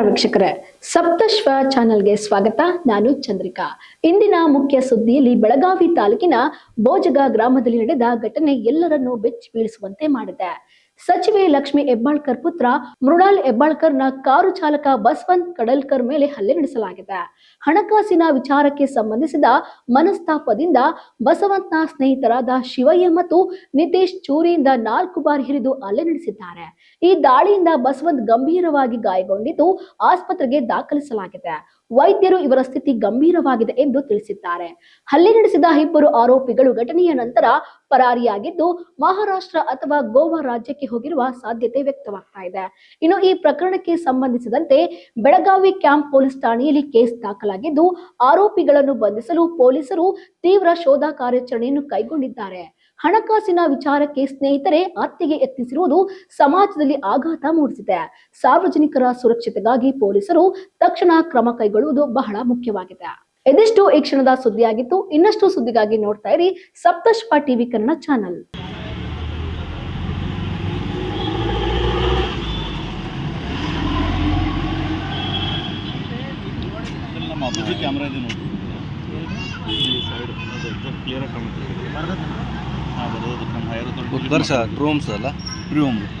ವೀಕ್ಷಕರೇ. ಸಪ್ತಶ್ವ ಚಾನೆಲ್ಗೆ ಸ್ವಾಗತ. ನಾನು ಚಂದ್ರಿಕಾ. ಇಂದಿನ ಮುಖ್ಯ ಸುದ್ದಿಯಲ್ಲಿ ಬೆಳಗಾವಿ ತಾಲೂಕಿನ ಬೋಜಗ ಗ್ರಾಮದಲ್ಲಿ ನಡೆದ ಘಟನೆ ಎಲ್ಲರನ್ನೂ ಬೆಚ್ಚಿ ಬೀಳಿಸುವಂತೆ ಮಾಡಿದೆ. ಸಚಿವೆ ಲಕ್ಷ್ಮಿ ಹೆಬ್ಬಾಳ್ಕರ್ ಪುತ್ರ ಮೃಣಾಲ್ ಹೆಬ್ಬಾಳ್ಕರ್ನ ಕಾರು ಚಾಲಕ ಬಸವಂತ್ ಕಡಲ್ಕರ್ ಮೇಲೆ ಹಲ್ಲೆ ನಡೆಸಲಾಗಿದೆ. ಹಣಕಾಸಿನ ವಿಚಾರಕ್ಕೆ ಸಂಬಂಧಿಸಿದ ಮನಸ್ತಾಪದಿಂದ ಬಸವಂತ್ನ ಸ್ನೇಹಿತರಾದ ಶಿವಯ್ಯ ಮತ್ತು ನಿತೇಶ್ ಚೂರಿಯಿಂದ ನಾಲ್ಕು ಬಾರಿ ಹಿರಿದು ಹಲ್ಲೆ ನಡೆಸಿದ್ದಾರೆ. ಈ ದಾಳಿಯಿಂದ ಬಸವಂತ್ ಗಂಭೀರವಾಗಿ ಗಾಯಗೊಂಡಿದ್ದು ಆಸ್ಪತ್ರೆಗೆ ದಾಖಲಿಸಲಾಗಿದೆ. ವೈದ್ಯರು ಇವರ ಸ್ಥಿತಿ ಗಂಭೀರವಾಗಿದೆ ಎಂದು ತಿಳಿಸಿದ್ದಾರೆ. ಹಲ್ಲೆ ನಡೆಸಿದ ಇಬ್ಬರು ಆರೋಪಿಗಳು ಘಟನೆಯ ನಂತರ ಪರಾರಿಯಾಗಿದ್ದು, ಮಹಾರಾಷ್ಟ್ರ ಅಥವಾ ಗೋವಾ ರಾಜ್ಯಕ್ಕೆ ಹೋಗಿರುವ ಸಾಧ್ಯತೆ ವ್ಯಕ್ತವಾಗ್ತಾ ಇದೆ. ಇನ್ನು ಈ ಪ್ರಕರಣಕ್ಕೆ ಸಂಬಂಧಿಸಿದಂತೆ ಬೆಳಗಾವಿ ಕ್ಯಾಂಪ್ ಪೊಲೀಸ್ ಠಾಣೆಯಲ್ಲಿ ಕೇಸ್ ದಾಖಲಾಗಿದ್ದು, ಆರೋಪಿಗಳನ್ನು ಬಂಧಿಸಲು ಪೊಲೀಸರು ತೀವ್ರ ಶೋಧ ಕಾರ್ಯಾಚರಣೆಯನ್ನು ಕೈಗೊಂಡಿದ್ದಾರೆ. ಹಣಕಾಸಿನ ವಿಚಾರಕ್ಕೆ ಸ್ನೇಹಿತರೆ ಹತ್ಯೆಗೆ ಯತ್ನಿಸಿರುವುದು ಸಮಾಜದಲ್ಲಿ ಆಘಾತ ಮೂಡಿಸಿದೆ. ಸಾರ್ವಜನಿಕರ ಸುರಕ್ಷತೆಗಾಗಿ ಪೊಲೀಸರು ತಕ್ಷಣ ಕ್ರಮ ಕೈಗೊಳ್ಳುವುದು ಬಹಳ ಮುಖ್ಯವಾಗಿದೆ. ಇದಿಷ್ಟು ಈ ಕ್ಷಣದ ಸುದ್ದಿಯಾಗಿತ್ತು. ಇನ್ನಷ್ಟು ಸುದ್ದಿಗಾಗಿ ನೋಡ್ತಾ ಇರಿ Saptashwa TV Kannada channel. Camera ಇದೆ ನೋಡಿ. ಸೈಡ್ ಕಾಣುತ್ತೆ ಹಾಂ ಬರೋದು ಅಲ್ಲ? ಹೈರ್